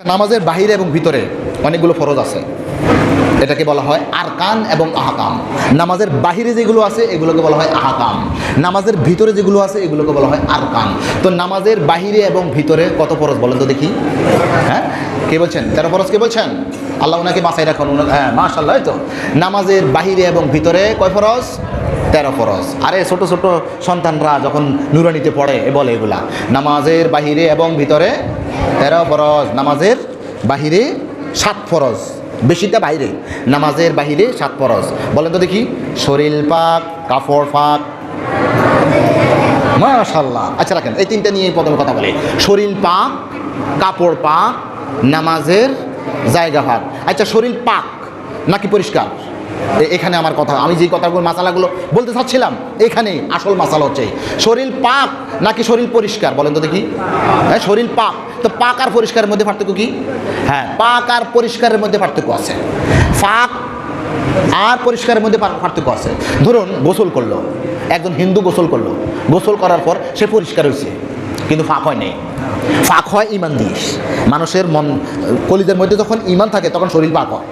নামাজের বাহিরে এবং ভিতরে অনেকগুলো ফরজ আছে। এটাকে বলা হয় আরকান এবং আহাকাম। নামাজের বাহিরে যেগুলো আছে, এগুলোকে বলা হয় আহাকাম। নামাজের ভিতরে যেগুলো আছে, এগুলোকে বলা হয় আরকান। তো নামাজের বাহিরে এবং ভিতরে কত ফরজ বলেন তো দেখি? হ্যাঁ? কে বলছেন? তেরো ফরজ কে বলছেন? আল্লাহ ওনাকে বাঁচাই রাখুন। হ্যাঁ মাশাল্লাহ তো। নামাজের বাহিরে এবং ভিতরে কয় ফরজ? তেরো ফরজ। আরে, ছোট ছোট সন্তানরা যখন নুরানিতে পড়ে বলে এগুলা। নামাজের বাহিরে এবং ভিতরে তেরো ফরজ, নামাজের বাহিরে সাত ফরজ। বেশিটা বাইরে। নামাজের বাহিরে সাত ফরজ। বলেন তো দেখি, শরীর পাক, কাপড় পাক। মাশাল্লাহ। আচ্ছা রাখেন, এই তিনটা নিয়ে প্রথমে কথা বলি। শরীর পাক, কাপড় পাক, নামাজের জায়গা ভাগ আচ্ছা শরীর পাক, নাকি পরিষ্কার? এখানে আমার কথা। আমি যে কথাগুলো, মাসালাগুলো বলতে চাচ্ছিলাম এখানে আসল মাসালা হচ্ছে শরীর পাক নাকি শরীর পরিষ্কার, বলেন তো দেখি। হ্যাঁ শরীর পাক। তো পাক আর পরিষ্কারের মধ্যে পার্থক্য কি? হ্যাঁ পাক আর পরিষ্কারের মধ্যে পার্থক্য আছে। পাক আর পরিষ্কারের মধ্যে পার্থক্য আছে। ধরুন, গোসল করল। একজন হিন্দু গোসল করল। গোসল করার পর সে পরিষ্কার হয়েছে, কিন্তু ফাঁক হয় নেই। ফাঁক হয় ইমান দিয়ে। মানুষের মন, কলিদের মধ্যে যখন ইমান থাকে, তখন শরীর পাক হয়।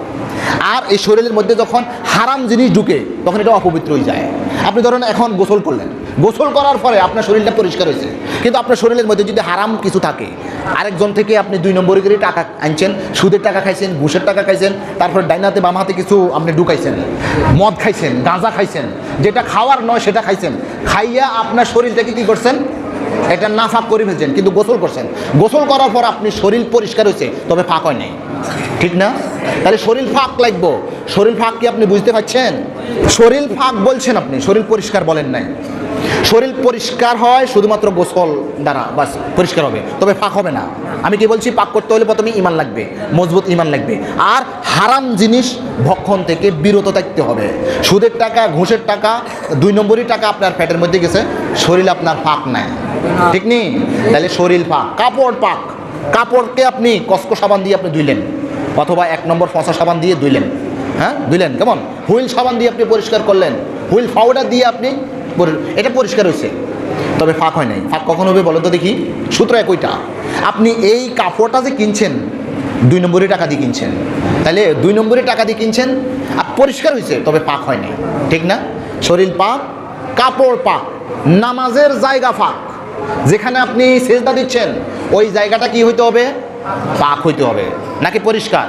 আর এই শরীরের মধ্যে যখন হারাম জিনিস ঢুকে, তখন এটা অপবিত্র হয়ে যায়। আপনি ধরুন এখন গোসল করলেন। গোসল করার পরে আপনার শরীরটা পরিষ্কার হয়েছে। কিন্তু আপনার শরীরের মধ্যে যদি হারাম কিছু থাকে, আরেকজন থেকে আপনি দুই নম্বরে করে টাকা আনছেন, সুদের টাকা খাইছেন, ঘুষের টাকা খাইছেন, তারপরে ডাইনাতে বাম হাতে কিছু আপনি ঢুকাইছেন, মদ খাইছেন, গাঁজা খাইছেন, যেটা খাওয়ার নয় সেটা খাইছেন, খাইয়া আপনার শরীরটাকে কী করছেন? এটা না ফাঁক করে ফেলছেন, কিন্তু গোসল করছেন। গোসল করার পর আপনি শরীর পরিষ্কার হয়েছে, তবে ফাঁক হয় নাই। ঠিক না? তাহলে শরীর ফাঁক লাগবো। শরীর ফাঁক কি আপনি বুঝতে পারছেন? শরীর ফাঁক বলছেন আপনি, শরীর পরিষ্কার বলেন নাই। শরীর পরিষ্কার হয় শুধুমাত্র গোসল দ্বারা, বাস, পরিষ্কার হবে, তবে ফাঁক হবে না। আমি কি বলছি পাক করতে হলে প্রথমে ইমান লাগবে, মজবুত ইমান লাগবে। আর হারাম জিনিস ভক্ষণ থেকে বিরত থাকতে হবে। সুদের টাকা, ঘুষের টাকা, দুই নম্বরই টাকা আপনার ফ্যাটের মধ্যে গেছে, শরীর আপনার ফাঁক নাই। ঠিক নেই তাহলে শরীর পাক, কাপড় পাক। কাপড়কে আপনি কসকো সাবান দিয়ে আপনি ধুইলেন, অথবা এক নম্বর ফসা সাবান দিয়ে ধুইলেন। হ্যাঁ? ধুইলেন, কেমন? হুইল সাবান দিয়ে আপনি পরিষ্কার করলেন। হুইল পাউডার দিয়ে আপনি এটা পরিষ্কার হয়েছে। তবে ফাঁক হয় নাই। ফাঁক কখন হবে বলো তো দেখি। সূত্র একইটা আপনি এই কাপড়টা যে কিনছেন, দুই নম্বরের টাকা দিয়ে কিনছেন। তাহলে দুই নম্বরের টাকা দিয়ে কিনছেন আর পরিষ্কার হয়েছে, তবে পাক হয় নাই। ঠিক না? শরীর পাক, কাপড় পাক, নামাজের জায়গা ফাঁক। যেখানে আপনি সেজদা দিচ্ছেন, ওই জায়গাটা কি হইতে হবে? পাক হইতে হবে। নাকি পরিষ্কার?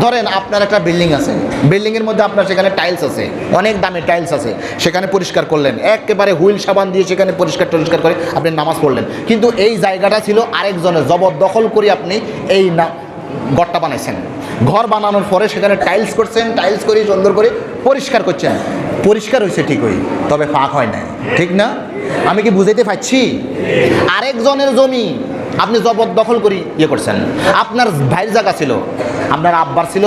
ধরেন আপনার একটা বিল্ডিং আছে। বিল্ডিংয়ের মধ্যে আপনার সেখানে টাইলস আছে। অনেক দামের টাইলস আছে। সেখানে পরিষ্কার করলেন। একেবারে হুইল সাবান দিয়ে সেখানে পরিষ্কার টরিষ্কার করে আপনি নামাজ পড়লেন। কিন্তু এই জায়গাটা ছিল আরেকজনের জবরদখল করে আপনি এই না, ঘরটা বানাইছেন। ঘর বানানোর পরে সেখানে টাইলস করছেন, টাইলস করে সুন্দর করে পরিষ্কার করছেন। পরিষ্কার হয়েছে ঠিকই, তবে ফাঁক হয় না ঠিক না? আমি কি বুঝাইতে পারছি? আরেকজনের জমি আপনি জবরদখল করি ইয়ে করছেন। আপনার ভাইয়ের জায়গা ছিল, আপনার আব্বার ছিল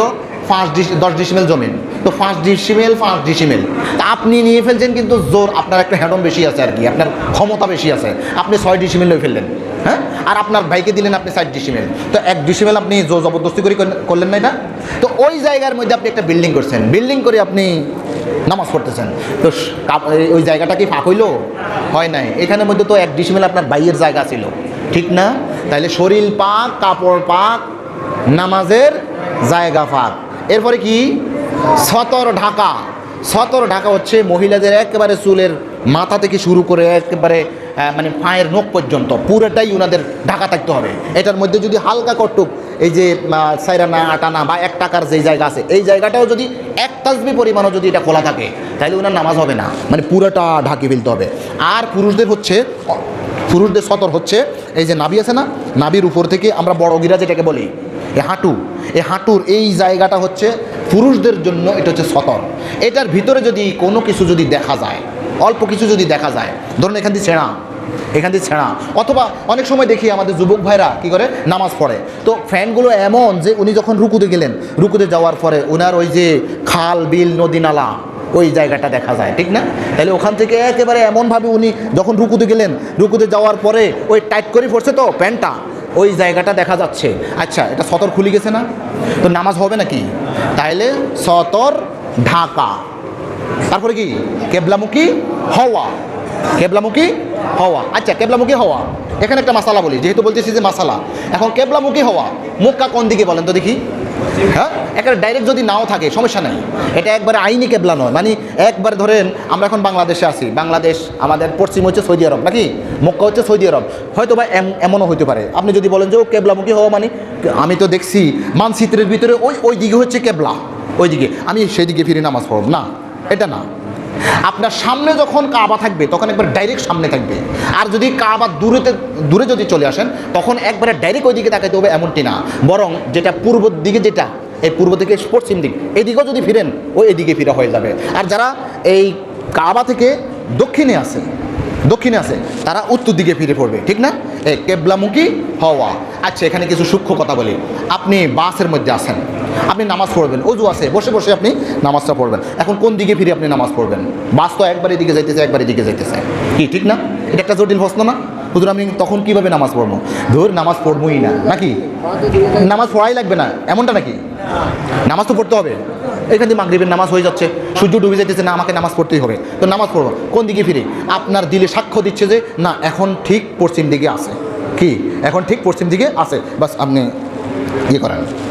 পাঁচ ডিস, দশ ডিসিমেল জমিন তো পাঁচ ডিসিমেল পাঁচ ডিসিমেল। তা আপনি নিয়ে ফেলছেন কিন্তু জোর, আপনার একটা হ্যাডম বেশি আছে আর কি, আপনার ক্ষমতা বেশি আছে। আপনি ছয় ডিসিমেল নিয়ে ফেললেন হ্যাঁ? আর আপনার ভাইকে দিলেন আপনি ষাট ডিসিমেল। তো এক ডিসিমেল আপনি জোর জবরদস্তি করে করলেন না এটা? তো ওই জায়গার মধ্যে আপনি একটা বিল্ডিং করছেন। বিল্ডিং করে আপনি নামাজ পড়তেছেন। তো ওই জায়গাটা কি ফাঁক হইল? হয় নাই। এখানের মধ্যে তো এক ডিসিমেল আপনার বাইয়ের জায়গা ছিল। ঠিক না? তাহলে শরীর পাক, কাপড় পাক, নামাজের জায়গা ফাঁক। এরপরে কি? সতর ঢাকা। সতর ঢাকা হচ্ছে মহিলাদের একেবারে চুলের মাথা থেকে শুরু করে একেবারে মানে পায়ের নখ পর্যন্ত। পুরোটাই ওনাদের ঢাকা থাকতে হবে। এটার মধ্যে যদি হালকা কটুক এই যে সাইরানা আটানা বা এক টাকার যেই জায়গা আছে, এই জায়গাটাও যদি এক তাসবি পরিমাণও যদি এটা খোলা থাকে তাহলে ওনার নামাজ হবে না। মানে পুরোটা ঢাকি ফেলতে হবে। আর পুরুষদের হচ্ছে, পুরুষদের সতর হচ্ছে, এই যে নাবি আছে না নাবির উপর থেকে আমরা বড় গিরা যেটাকে বলি, এ হাঁটু এই হাঁটুর এই জায়গাটা হচ্ছে পুরুষদের জন্য এটা হচ্ছে সতর। এটার ভিতরে যদি কোনো কিছু যদি দেখা যায়, অল্প কিছু যদি দেখা যায়, ধরুন এখান দিয়ে ছেঁড়া এখান দিয়ে ছেঁড়া। অথবা অনেক সময় দেখি আমাদের যুবক ভাইরা কি করে? নামাজ পড়ে। তো ফ্যানগুলো এমন যে উনি যখন রুকুতে গেলেন, রুকুতে যাওয়ার পরে ওনার ওই যে খাল, বিল, নদী, নালা, ওই জায়গাটা দেখা যায়, ঠিক না? তাহলে ওখান থেকে একেবারে এমনভাবে উনি যখন রুকুতে গেলেন, রুকুতে যাওয়ার পরে ওই টাইট করে পড়ছে তো প্যান্টটা, ওই জায়গাটা দেখা যাচ্ছে। আচ্ছা এটা সতর খুলে গেছে না? তো নামাজ হবে নাকি? তাহলে সতর ঢাকা। তারপরে কি? কেবলামুখী হওয়া। কেবলামুখী হওয়া। আচ্ছা কেবলামুখী হওয়া। এখানে একটা মাসালা বলি, যেহেতু বলতেছি যে মাসালা। এখন কেবলামুখী হওয়া, মুখটা কোন দিকে বলেন তো দেখি? হ্যাঁ? একটা ডাইরেক্ট যদি নাও থাকে, সমস্যা নাই। এটা একবারে আইনি কেবলা নয়। মানে একবার ধরেন, আমরা এখন বাংলাদেশে আছি। বাংলাদেশ আমাদের পশ্চিম হচ্ছে সৌদি আরব, নাকি? মক্কা হচ্ছে সৌদি আরব। হয়তো বা এম- এমনও হতে পারে। আপনি যদি বলেন যে, ও কেবলামুখী হওয়া মানে আমি তো দেখছি মানচিত্রের ভিতরে ওই ওই দিকে হচ্ছে কেবলা। ওই দিকে আমি সেই দিকে ফিরে নামাজ পড়ব। না, এটা না। আপনার সামনে যখন কাবা থাকবে, তখন একবার ডাইরেক্ট সামনে থাকবে। আর যদি কাবা দূরেতে, দূরে যদি চলে আসেন, তখন একবারে ডাইরেক্ট ওই দিকে তাকাইতে হবে এমনটি না। বরং যেটা পূর্ব দিকে যেটা, এই পূর্ব দিকে পশ্চিম দিক, এদিকেও যদি ফিরেন ও এদিকে ফিরা হয়ে যাবে। আর যারা এই কাবা থেকে দক্ষিণে আছে দক্ষিণে আছে, তারা উত্তর দিকে ফিরে পড়বে, ঠিক না? এই কেবলামুখী হওয়া। আচ্ছা এখানে কিছু সূক্ষ্ম কথা বলি। আপনি বাসের মধ্যে আছেন। আপনি নামাজ পড়বেন, অজু আছে, বসে বসে আপনি নামাজটা পড়বেন। এখন কোন দিকে ফিরে আপনি নামাজ পড়বেন? বাস তো একবার এদিকে যাইতেছে, একবার এদিকে যাইতেছে। কি, ঠিক না? এটা একটা জটিল প্রশ্ন না? হুজুর, আমি তখন কীভাবে নামাজ পড়ব? ধর, নামাজ পড়বোই না। নাকি? নামাজ পড়াই লাগবে না। এমনটা নাকি? নামাজ তো পড়তে হবে। এখান থেকে মাগরিবের নামাজ হয়ে যাচ্ছে। সূর্য ডুবে যাইতেছে, না, আমাকে নামাজ পড়তেই হবে। তো নামাজ পড়ব। কোন দিকে ফিরে? আপনার দিলে সাক্ষ্য দিচ্ছে যে, না, এখন ঠিক পশ্চিম দিকে আছে। কি? এখন ঠিক পশ্চিম দিকে আছে। বাস আপনি ইয়ে করেন।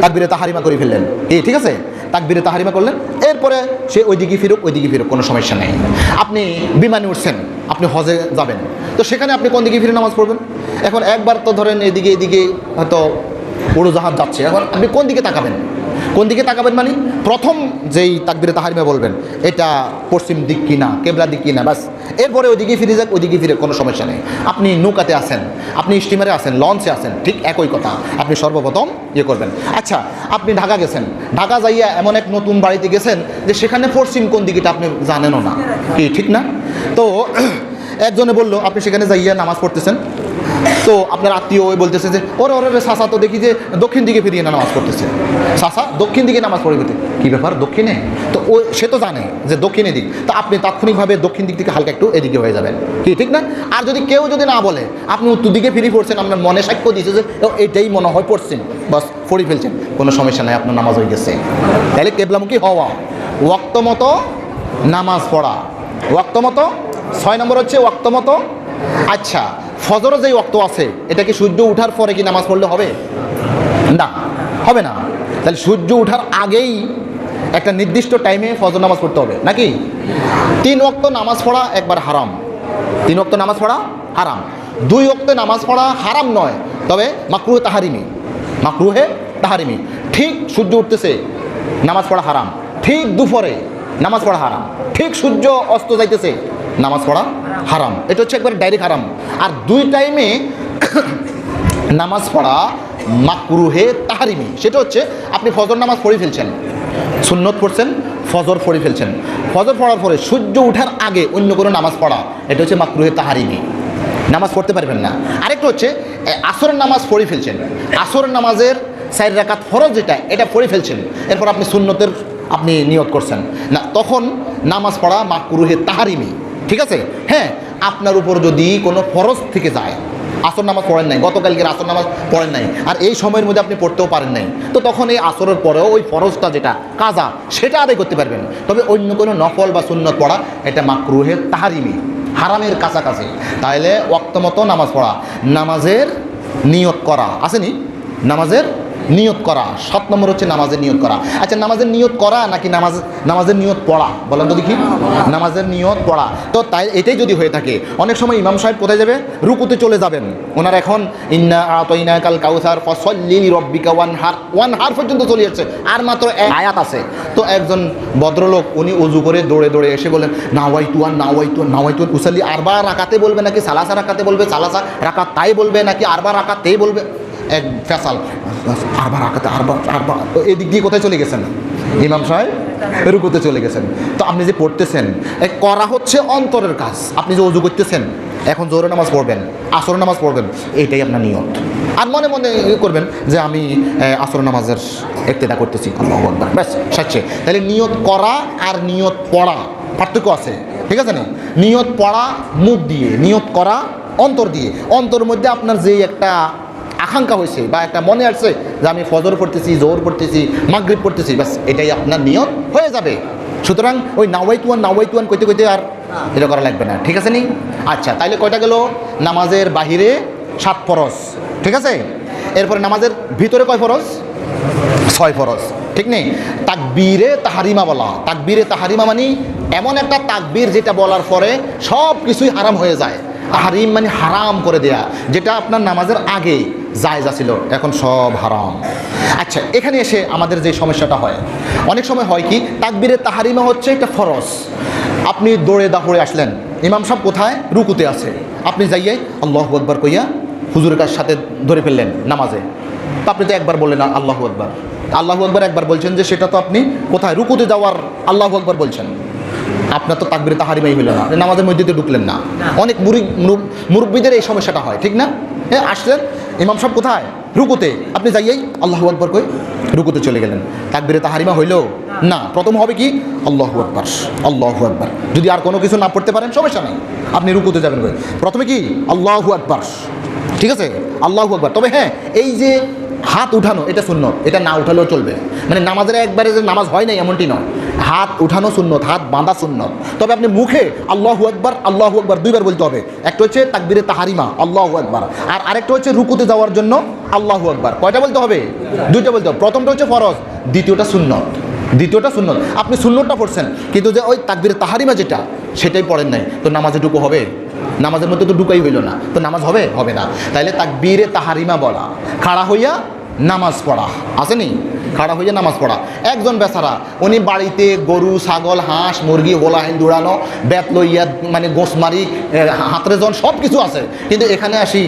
তাকবিরে তাহারিমা করে ফেললেন। এই ঠিক আছে? তাকবিরে তাহারিমা করলেন। এরপরে সে ওই দিকে ফিরুক ওই দিকে ফিরুক, কোনো সমস্যা নেই। আপনি বিমানে উঠছেন, আপনি হজে যাবেন। তো সেখানে আপনি কোন দিকে ফিরে নামাজ পড়বেন? এখন একবার তো ধরেন এদিকে এদিকে হয়তো উড়োজাহাজ যাচ্ছে। এখন আপনি কোন দিকে তাকাবেন? কোন দিকে তাকাবেন মানে? প্রথম যেই তাকবিরে তাহারিমা বলবেন, এটা পশ্চিম দিক কিনা, কেবলা দিক কিনা বাস এরপরে ওইদিকে ফিরে যাক, ওইদিকে ফিরে কোনো সমস্যা নেই। আপনি নৌকাতে আছেন, আপনি স্টিমারে আছেন লঞ্চে আছেন, ঠিক একই কথা। আপনি সর্বপ্রথম ইয়ে করবেন। আচ্ছা আপনি ঢাকা গেছেন। ঢাকা যাইয়া এমন এক নতুন বাড়িতে গেছেন যে সেখানে পশ্চিম কোন দিকেটা আপনি জানেনও না। কি, ঠিক না? তো, একজনে বলল, আপনি সেখানে যাইয়া নামাজ পড়তেছেন? তো আপনার আত্মীয় ওই বলতেছে যে, ওরে ওরে রে সাসা, তো দেখি যে দক্ষিণ দিকে ফিরিয়ে না নামাজ পড়তেছে। সাসা, দক্ষিণ দিকে নামাজ পড়ে কী ব্যাপার? দক্ষিণে? তো ও, সে তো জানে যে দক্ষিণে দিক। তা আপনি তাৎক্ষণিকভাবে দক্ষিণ দিক থেকে হালকা একটু এদিকে হয়ে যাবেন। কি, ঠিক না? আর যদি কেউ যদি না বলে, আপনি উত্তর দিকে ফিরে পড়ছেন, আপনার মনে সাক্ষ্য দিয়েছে যে এটাই মনে হয় পড়ছেন। বাস, পড়ে ফেলছেন। কোনো সমস্যা নাই, আপনার নামাজ হয়ে গেছে। তাহলে কেবলামুখী হওয়া। ওয়াক্ত মতো নামাজ পড়া। ওয়াক্ত মতো ছয় নম্বর হচ্ছে ওয়াক্ত মতো আচ্ছা ফজর যেই ওয়াক্ত আছে, এটা কি সূর্য ওঠার পরে কি নামাজ পড়লে হবে? না হবে না। তাহলে সূর্য ওঠার আগেই একটা নির্দিষ্ট টাইমে ফজর নামাজ পড়তে হবে, নাকি? তিন ওয়াক্ত নামাজ পড়া একবার হারাম। তিন ওয়াক্ত নামাজ পড়া হারাম। দুই ওয়াক্ত নামাজ পড়া হারাম নয়, তবে মাকরুহে তাহারিমি মাকরুহে তাহারিমি। ঠিক সূর্য উঠতেছে, নামাজ পড়া হারাম। ঠিক দুপুরে নামাজ পড়া হারাম। ঠিক সূর্য অস্ত যাইতেছে নামাজ পড়া হারাম। এটা হচ্ছে একবার ডাইরেক্ট হারাম। আর দুই টাইমে নামাজ পড়া মাকরুহে তাহারিমি। সেটা হচ্ছে আপনি ফজর নামাজ পড়ে ফেলছেন, সুন্নত পড়ছেন, ফজর পড়ে ফেলছেন। ফজর পড়ার পরে সূর্য ওঠার আগে অন্য কোনো নামাজ পড়া, এটা হচ্ছে মাকরুহে তাহারিমি। নামাজ পড়তে পারবেন না। আরেকটা হচ্ছে আসরের নামাজ পড়ে ফেলছেন। আসরের নামাজের সাইড রাকাত ফরজ যেটা, এটা পড়ে ফেলছেন। এরপর আপনি সুন্নতের আপনি নিয়ত করছেন। না, তখন নামাজ পড়া মাকরুহে তাহারিমি। ঠিক আছে? হ্যাঁ আপনার উপর যদি কোনো ফরজ থেকে যায়, আসর নামাজ পড়েন নাই, গতকালকের আসর নামাজ পড়েন নাই, আর এই সময়ের মধ্যে আপনি পড়তেও পারেন নাই, তো তখন এই আসরের পরেও ওই ফরজটা যেটা, কাজা, সেটা আদায় করতে পারবেন। তবে অন্য কোনো নফল বা সুন্নত পড়া, এটা মাকরুহে তাহারিমি, হারামের কাছাকাছি। তাহলে ওয়াক্ত মতো নামাজ পড়া। নামাজের নিয়ত করা। আসেনি? নামাজের নিয়ত করা সাত নম্বর হচ্ছে নামাজের নিয়ত করা। আচ্ছা নামাজের নিয়ত করা নাকি নামাজ নামাজের নিয়ত পড়া? বলেন তো দেখি। নামাজের নিয়ত পড়া। তো তাই এটাই যদি হয়ে থাকে অনেক সময় ইমাম সাহেব কোথায় যাবে? রুকুতে চলে যাবেন। ওনার এখন ইন্না আতইনা কাল কাউসার ফসল্লিল রব্বিকা ওয়ান হার ওয়ান হার পর্যন্ত চলে যাচ্ছে। আর মাত্র এক আয়াত আছে। তো একজন ভদ্রলোক উনি উজু করে দৌড়ে দৌড়ে এসে বলেন নাওয়াই তুয়ান নাওয়াই তুয়ান নাওয়াই তুয়ান উসাল্লি। আরবার রাকাতে বলবে নাকি সালাসা রাকাতে বলবে সালাসা রাকাত তাই বলবে নাকি আরবার রাকাতেই বলবে? এক ফেসাল। আরবার আকাতে আরবার আরবার। এদিক দিয়ে কোথায় চলে গেছেন? ইমাম সাহেব, রুকুতে চলে গেছেন। তো আপনি যে পড়তেছেন করা হচ্ছে অন্তরের কাজ। আপনি যে অজু করতেছেন, এখন জোরে নামাজ পড়বেন আসর নামাজ পড়বেন এইটাই আপনার নিয়ত। আর মনে মনে করবেন যে আমি আসর নামাজের একতেদা করতেছি। ব্যাস সাচ্ছে তাহলে নিয়ত করা আর নিয়ত পড়া, পার্থক্য আছে? ঠিক আছে না? নিয়ত পড়া মুখ দিয়ে, নিয়ত করা অন্তর দিয়ে। অন্তর মধ্যে আপনার যেই একটা আকাঙ্ক্ষা হয়েছে বা একটা মনে আসছে যে আমি ফজর পড়তেছি জোর পড়তেছি, মাগরিব পড়তেছি, ব্যাস, এটাই আপনার নিয়ত হয়ে যাবে। সুতরাং ওই নাওয়াইতুয়ান নাওয়াইতুয়ান কইতে কইতে আর এটা করা লাগবে না, ঠিক আছে নি? আচ্ছা তাইলে কয়টা গেল? নামাজের বাহিরে সাত ফরজ, ঠিক আছে? এরপরে নামাজের ভিতরে কয় ফরজ? ছয় ফরজ, ঠিক নেই তাকবীরে তাহারিমা বলা তাকবীরে তাহারিমা মানে এমন একটা তাকবীর যেটা বলার পরে সব কিছুই হারাম হয়ে যায়। তাহারিম মানে হারাম করে দেয়া, যেটা আপনার নামাজের আগে জায়জা ছিল এখন সব হারাম। আচ্ছা এখানে এসে আমাদের যে সমস্যাটা হয়, অনেক সময় হয় কি, তাকবীরে তাহারিমা হচ্ছে একটা ফরজ। আপনি দৌড়ে দাপড়ে আসলেন, ইমাম সাহেব কোথায়? রুকুতে আছে। আপনি যাইয়ে আল্লাহ আকবর কইয়া হুজুরের কাছ সাথে ধরে ফেললেন নামাজে। তা আপনি তো একবার বললেন আল্লাহ আকবর। আল্লাহ আকবর একবার বলছেন যে সেটা তো আপনি কোথায়? রুকুতে যাওয়ার আল্লাহ আকবর বলছেন। আপনার তো তাকবিরে তাহারিমাই হইল না। নামাজের মধ্যে দিয়ে ঢুকলেন না। অনেক মুরি মুরব্বীদের এই সমস্যাটা হয় ঠিক না? হ্যাঁ আসলেন ইমাম সাহেব কোথায়? রুকুতে। আপনি যাইয়েই আল্লাহ আকবর কই রুকুতে চলে গেলেন। তাকবিরে তাহারিমা হইল? না। প্রথম হবে কি? আল্লাহ আকবর আল্লাহ আকবর। যদি আর কোনো কিছু না পড়তে পারেন সমস্যা নেই। আপনি রুকুতে যাবেন কই। প্রথমে কি? আল্লাহ আকবর। ঠিক আছে? আল্লাহ আকবর। তবে হ্যাঁ এই যে হাত উঠানো এটা শূন্য এটা না উঠালেও চলবে। মানে নামাজের একবারে যে নামাজ হয় নাই এমনটি নয়। হাত উঠানো সুন্নত, হাত বাঁধা সুন্নত। তবে আপনি মুখে আল্লাহু আকবার আল্লাহু আকবার দুইবার বলতে হবে। একটা হচ্ছে তাকবিরে তাহারিমা, আল্লাহু আকবার। আর আরেকটা হচ্ছে রুকুতে যাওয়ার জন্য আল্লাহু আকবার। কয়টা বলতে হবে? দুইটা বলতে হবে। প্রথমটা হচ্ছে ফরজ, দ্বিতীয়টা সুন্নত। দ্বিতীয়টা সুন্নত। আপনি সুন্নতটা পড়ছেন, কিন্তু যে ওই তাকবিরে তাহারিমা যেটা, সেটাই পড়েন নাই। তো নামাজে ঢুকো হবে? নামাজের মধ্যে তো ঢুকাই হইল না। তো নামাজ হবে? হবে না। তাইলে তাকবীরে তাহারিমা বলা, খাড়া হইয়া নামাজ পড়া। আসেনি খাড়া হয়ে নামাজ পড়া। একজন বেচারা, উনি বাড়িতে গরু, ছাগল, হাঁস, মুরগি হোলাহিন দৌড়ানো বেত লইয়া মানে গোসমারি হাতরে জন সব কিছু আছে। কিন্তু এখানে আসি,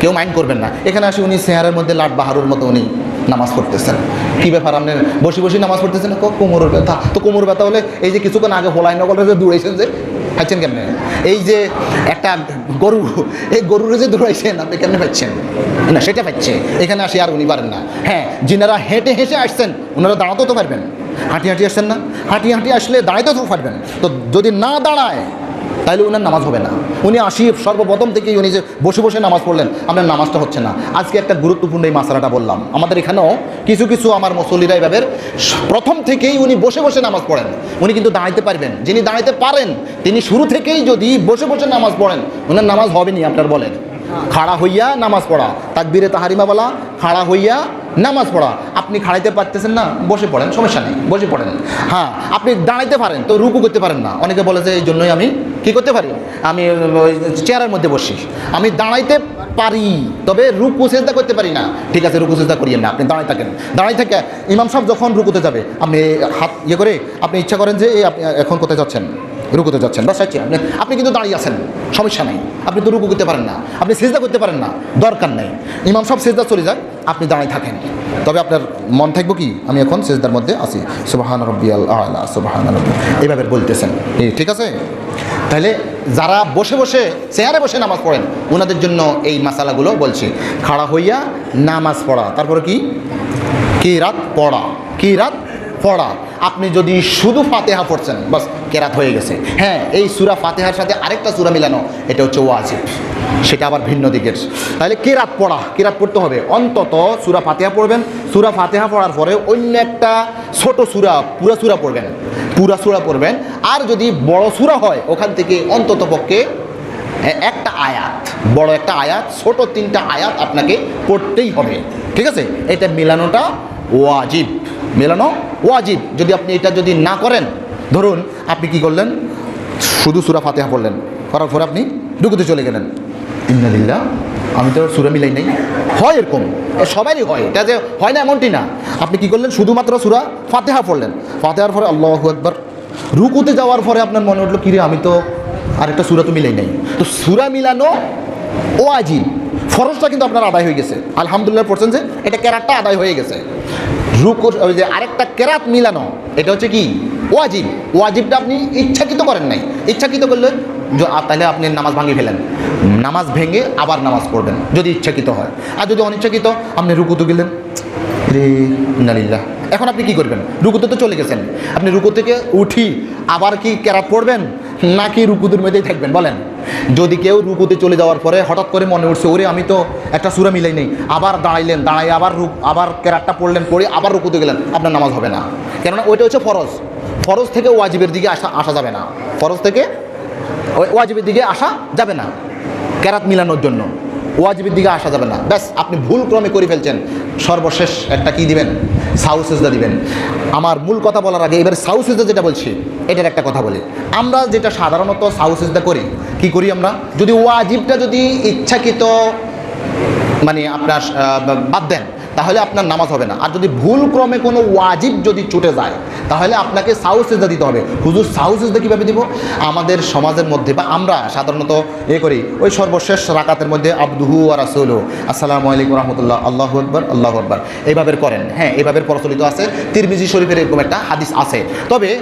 কেউ মাইন্ড করবেন না। এখানে আসি, উনি চেহারের মধ্যে লাট বাহারুর মতো উনি নামাজ পড়তেছেন। কি ব্যাপার আপনি বসে বসে নামাজ পড়তেছেন? কোমরের ব্যথা। তো কোমর ব্যথা হলে এই যে কিছুক্ষণ আগে হোলাই নগর যে যে পাচ্ছেন কেন এই যে একটা গরু, এই গরুর যে দৌড়াইছেন, আপনি কেন পাচ্ছেন? না, সেটা পাচ্ছে। এখানে আসে আর উনি পারেন না। হ্যাঁ যিনারা হেঁটে হেঁটে আসছেন ওনারা দাঁড়াতেও তো পারবেন। হাঁটি হাঁটি আসছেন না? হাঁটি হাঁটি আসলে দাঁড়াইতেও পারবেন। তো যদি না দাঁড়ায়, তাহলে ওনার নামাজ হবে না। উনি আসি সর্বপ্রথম থেকেই উনি যে বসে বসে নামাজ পড়লেন, আপনার নামাজটা হচ্ছে না। আজকে একটা গুরুত্বপূর্ণ এই মাসালাটা বললাম। আমাদের এখানেও কিছু কিছু আমার মুসল্লিরা এভাবে প্রথম থেকেই উনি বসে বসে নামাজ পড়েন। উনি কিন্তু দাঁড়াইতে পারবেন। যিনি দাঁড়াইতে পারেন, তিনি শুরু থেকেই যদি বসে বসে নামাজ পড়েন, ওনার নামাজ হবে নি, আপনার বলেন। খাড়া হইয়া নামাজ পড়া, তাকবিরে তাহারিমা বলা, খাড়া হইয়া নামাজ পড়া। আপনি খাড়াইতে পারতেছেন না, বসে পড়েন, সমস্যা নেই, বসে পড়েন। হ্যাঁ আপনি দাঁড়াইতে পারেন, তো রুকু করতে পারেন না। অনেকে বলে যে এই জন্যই আমি কি করতে পারি? আমি চেয়ারের মধ্যে বসি। আমি দাঁড়াইতে পারি, তবে রুকু চেষ্টা করতে পারি না। ঠিক আছে, রুকু চেষ্টা করিয়েন না, আপনি দাঁড়াই থাকেন। দাঁড়াই থাকে, ইমাম সাহেব যখন রুকুতে যাবে, আপনি হাত ইয়ে করে, আপনি ইচ্ছা করেন যে আপনি এখন কোথায় যাচ্ছেন? রুকুতে যাচ্ছেন বাস আচ্ছা আপনি। আপনি কিন্তু দাঁড়িয়ে আছেন, সমস্যা নেই। আপনি তো রুকু করতে পারেন না, আপনি সেজদা করতে পারেন না, দরকার নেই। ইমাম সব সেজদা চলে যাক, আপনি দাঁড়িয়ে থাকেন। তবে আপনার মন থাকব কি? আমি এখন সেজদার মধ্যে আছি। সুবাহান রব্বিয়াল আলা, সুবাহান এইভাবে বলতেছেন। ঠিক আছে? তাহলে যারা বসে বসে চেয়ারে বসে নামাজ পড়েন ওনাদের জন্য এই মাসালাগুলো বলছি। খাড়া হইয়া নামাজ পড়া। তারপরে কি? কি রাত? পড়া। কি রাত? পড়া। আপনি যদি শুধু ফাতেহা পড়ছেন, বাস কেরাত হয়ে গেছে। হ্যাঁ এই সুরা ফাতেহার সাথে আরেকটা সুরা মিলানো, এটা হচ্ছে ওয়াজিব। সেটা আবার ভিন্ন দিকের। তাহলে কেরাত পড়া, কেরাত পড়তে হবে। অন্তত সুরা ফাতেহা পড়বেন। সুরা ফাতেহা পড়ার পরে অন্য একটা ছোট সুরা, পুরা সুরা পড়বেন। পুরা সুরা পড়বেন। আর যদি বড় সুরা হয়, ওখান থেকে অন্তত পক্ষে একটা আয়াত, বড় একটা আয়াত, ছোট তিনটা আয়াত আপনাকে পড়তেই হবে। ঠিক আছে? এটা মেলানোটা ওয়াজিব। মেলানো ওয়াজিব। যদি আপনি এটা যদি না করেন, ধরুন আপনি কি করলেন? শুধু সুরা ফাতেহা পড়লেন। করার পর আপনি ঢুকুতে চলে গেলেন। ইন্নালিল্লাহ, আমি তো সুরা মিলাই নাই। হয় এরকম, সবারই হয়, এটা যে হয় না এমনটি না। আপনি কি করলেন? শুধুমাত্র সুরা ফাতেহা পড়লেন। ফাতেহার পরে আল্লাহ একবার রুকুতে যাওয়ার পরে আপনার মনে উঠল, কিরে, আমি তো আরেকটা সুরা তো মিলাই নাই। তো সুরা মিলানো ও আজি ফরজটা কিন্তু আপনার আদায় হয়ে গেছে। আলহামদুলিল্লাহ পড়ছেন যে, এটা ক্যারাটটা আদায় হয়ে গেছে। রুকু ওই যে আরেকটা কেরাত মিলানো, এটা হচ্ছে কি? ওয়াজিব। ওয়াজিবটা আপনি ইচ্ছাকৃত করেন নাই। ইচ্ছাকৃত করলে তাহলে আপনি নামাজ ভাঙিয়ে ফেলেন। নামাজ ভেঙে আবার নামাজ পড়বেন, যদি ইচ্ছাকৃত হয়। আর যদি অনিচ্ছাকৃত, আপনি রুকুতে গেলেন। রে এখন আপনি কি করবেন? রুকুতে তো চলে গেছেন। আপনি রুকু থেকে উঠি আবার কি কেরাত পড়বেন, নাকি রুকুদের মধ্যেই থাকবেন? বলেন। যদি কেউ রুকুতে চলে যাওয়ার পরে হঠাৎ করে মনে উঠছে, ওরে, আমি তো একটা সুরা মিলাই নেই। আবার দাঁড়াইলেন, দাঁড়াই আবার রুক, আবার ক্যারাটটা পড়লেন, পড়ে আবার রুকুতে গেলেন, আপনার নামাজ হবে না। কেননা ওইটা হচ্ছে ফরজ। ফরজ থেকে ওয়াজিবের দিকে আসা আসা যাবে না। ফরজ থেকে ওয়াজিবের দিকে আসা যাবে না। ক্যারাত মিলানোর জন্য। ওয়াজিবের দিকে আসা যাবে না। ব্যাস, আপনি ভুল ক্রমে করে ফেলছেন। সর্বশেষ একটা কি দিবেন? সাউসেজদা দিবেন। আমার মূল কথা বলার আগে এবার সাউসেজদা যেটা বলছি, এটার একটা কথা বলি। আমরা যেটা সাধারণত সাউসেজদা করি, কি করি আমরা? যদি ওয়াজিবটা যদি ইচ্ছাকৃত মানে আপনার বাদ দেন তাহলে আপনার নামাজ হবে না। আর যদি ভুল ক্রমে কোনো ওয়াজিব যদি ছুটে যায়, তাহলে আপনাকে সাউসেজদা দিতে হবে। হুজুর সাউসেজদা কীভাবে দিব? আমাদের সমাজের মধ্যে বা আমরা সাধারণত এ করি, ওই সর্বশেষ রাকাতের মধ্যে আব্দুহু আর রাসুলু। আসসালামু আলাইকুম রহমতুল্লাহ। আল্লাহ আকবর আল্লাহ আকবর। এইভাবে করেন। হ্যাঁ এইভাবে প্রচলিত আছে। তিরমিজি শরীফের এরকম একটা হাদিস আছে। তবে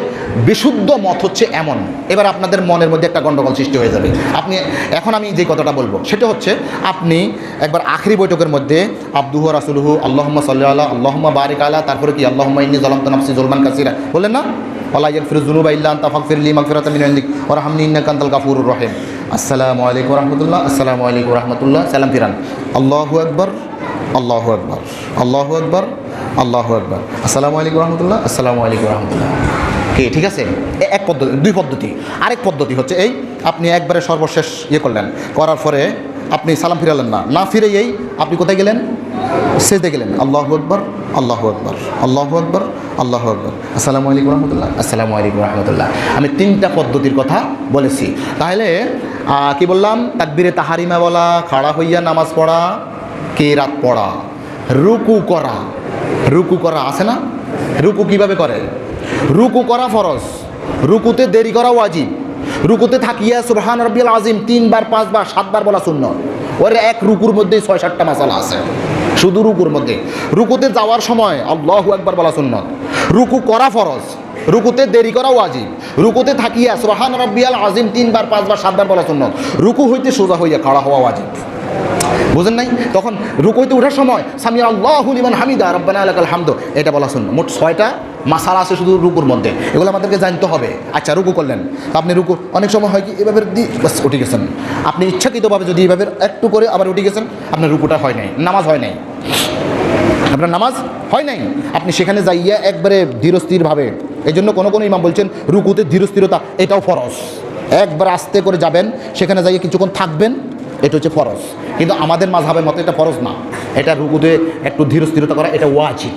বিশুদ্ধ মত হচ্ছে এমন। এবার আপনাদের মনের মধ্যে একটা গণ্ডগোল সৃষ্টি হয়ে যাবে। আপনি, এখন আমি যে কথাটা বলব, সেটা হচ্ছে আপনি একবার আখরি বৈঠকের মধ্যে আব্দুহু রাসুলহু আল্লাহম্মা সাল্লাহ আল্লাহ আল্লাহম্মা বারিক আলা, তারপরে কি আল্লাহম্মা ইন্নি জলামত নাফসি জুলমান কাসিরা। বললেন না? আল্লাহ ইয়াগফিরু যুনুবা ইল্লা আনতা ফাগফিরলি মাগফিরাতাম মিন ইনদিক। ওয়ারহামনি ইন্নাকা আনতাল গাফুরুর রহিম। আসসালামু আলাইকুম রাহমাতুল্লাহ আসসালামু আলাইকুম রাহমাতুল্লাহ সালাম ফিরান। আল্লাহু আকবার আল্লাহু আকবার আল্লাহু আকবার আল্লাহু আকবার। আসসালামু আলাইকুম রহমতুল্লাহ আসসালামু আলাইকুম রহমতুল্লাহ কি, ঠিক আছে? এক পদ্ধতি দুই পদ্ধতি। আরেক পদ্ধতি হচ্ছে এই, আপনি একবারে সর্বশেষ ইয়ে করলেন। করার পরে আপনি সালাম ফিরালেন না। না ফিরে এই, আপনি কোথায় গেলেন? সেজদে গেলেন, আল্লাহ আকবর আল্লাহ আকবর আল্লাহ আকবর আল্লাহ আকবর। আসসালামু আলাইকুম রহমতুল্লাহ। আসসালামু আলাইকুম রহমতুল্লাহ। আমি তিনটা পদ্ধতির কথা বলেছি। তাহলে কি বললাম? তাকবিরে তাহারিমা বলা, খাড়া হইয়া নামাজ পড়া, কে রাত পড়া? রুকু করা। রুকু করা আছে না? রুকু কীভাবে করে? রুকু করা ফরজ। রুকুতে দেরি করা ওয়াজিব। রুকুতে থাকিয়া, সুবহান রব্বিল আজিম তিনবার, পাঁচবার, সাতবার বলা শূন্য ওর এক রুকুর মধ্যে ছয় সাতটা মশালা আছে। শুধু রুকুর মধ্যে। রুকুতে যাওয়ার সময় আল্লাহু একবার বলা শূন্য রুকু করা ফরজ। রুকুতে দেরি করাও আজিব রুকুতে থাকিয়া সোহান রব্বিয়াল আজিম তিনবার, পাঁচবার, সাতবার বলা শূন্য রুকু হইতে সোজা হইয়া খাড়া হওয়া ওয়াজিব। বুঝেন নাই? তখন রুকুইতে ওঠার সময় সামি আল্লাহ লিমান হামিদা, রব্বানা আলাকাল হামদ। এটা বলা শুন মোট ছয়টা মাসাল আছে শুধু রুকুর মধ্যে। এগুলো আমাদেরকে জানতে হবে। আচ্ছা রুকু করলেন। আপনি রুকু, অনেক সময় হয় কি, এভাবে বাস, উঠে গেছেন। আপনি ইচ্ছাকৃতভাবে যদি এভাবে একটু করে আবার উঠে গেছেন, আপনার রুকুটা হয় নাই, নামাজ হয় নাই। আপনার নামাজ হয় নাই? আপনি সেখানে যাইয়া একবারে ধীরস্থিরভাবে এই জন্য কোনো কোনো ইমাম বলছেন, রুকুতে ধীরস্থিরতা, এটাও ফরজ। একবার আস্তে করে যাবেন, সেখানে যাইয়ে কিছুক্ষণ থাকবেন এটা হচ্ছে ফরজ। কিন্তু আমাদের মাঝহাবের মতো এটা ফরজ না। এটা রুকুতে একটু ধীরস্থিরতা করা, এটা ওয়াজিব।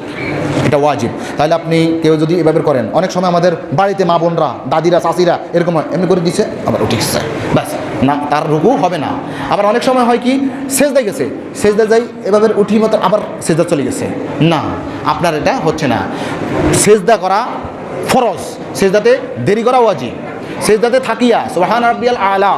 এটা ওয়াজিব। তাহলে আপনি কেউ যদি এভাবে করেন, অনেক সময় আমাদের বাড়িতে মা বোনরা, দাদিরা চাষিরা এরকম এমনি করে দিচ্ছে আবার উঠে গেছে। ব্যাস, না, তার রুকু হবে না। আবার অনেক সময় হয় কি সেজদা গেছে সেজদা যাই এভাবে উঠি মতো আবার সেজদা চলে গেছে। না, আপনার এটা হচ্ছে না। সেজদা করা ফরজ। সেজদাতে দেরি করা ওয়াজিব। সেজদাতে থাকিয়া সোহান রাব্বিয়াল আলা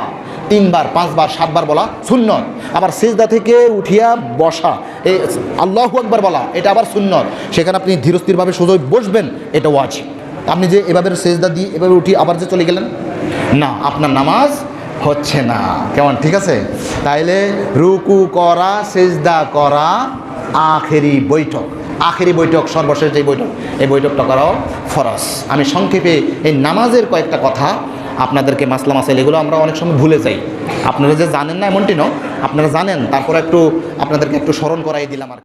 তিনবার, পাঁচবার, সাতবার বলা সুন্নত। আবার সেজদা থেকে উঠিয়া বসা এই আল্লাহু আকবার বলা, এটা আবার সুন্নত। সেখানে আপনি ধীরস্থিরভাবে সোজা বসবেন, এটা ওয়াজিব। আপনি যে এভাবে সেজদা দিয়ে এভাবে উঠি আবার যে চলে গেলেন? না, আপনার নামাজ হচ্ছে না। কেমন, ঠিক আছে? তাইলে রুকু করা, সেজদা করা, আখেরি বৈঠক। আখেরি বৈঠক, সর্বশেষ যে বৈঠক, এই বৈঠকটা করাও ফরজ। আমি সংক্ষেপে এই নামাজের কয়েকটা কথা আপনাদেরকে মাসলা মাসাইল, এগুলো আমরা অনেক সময় ভুলে যাই। আপনারা যে জানেন না এমনটি নয়, আপনারা জানেন, তারপর একটু আপনাদেরকে একটু স্মরণ করাই দিলাম আর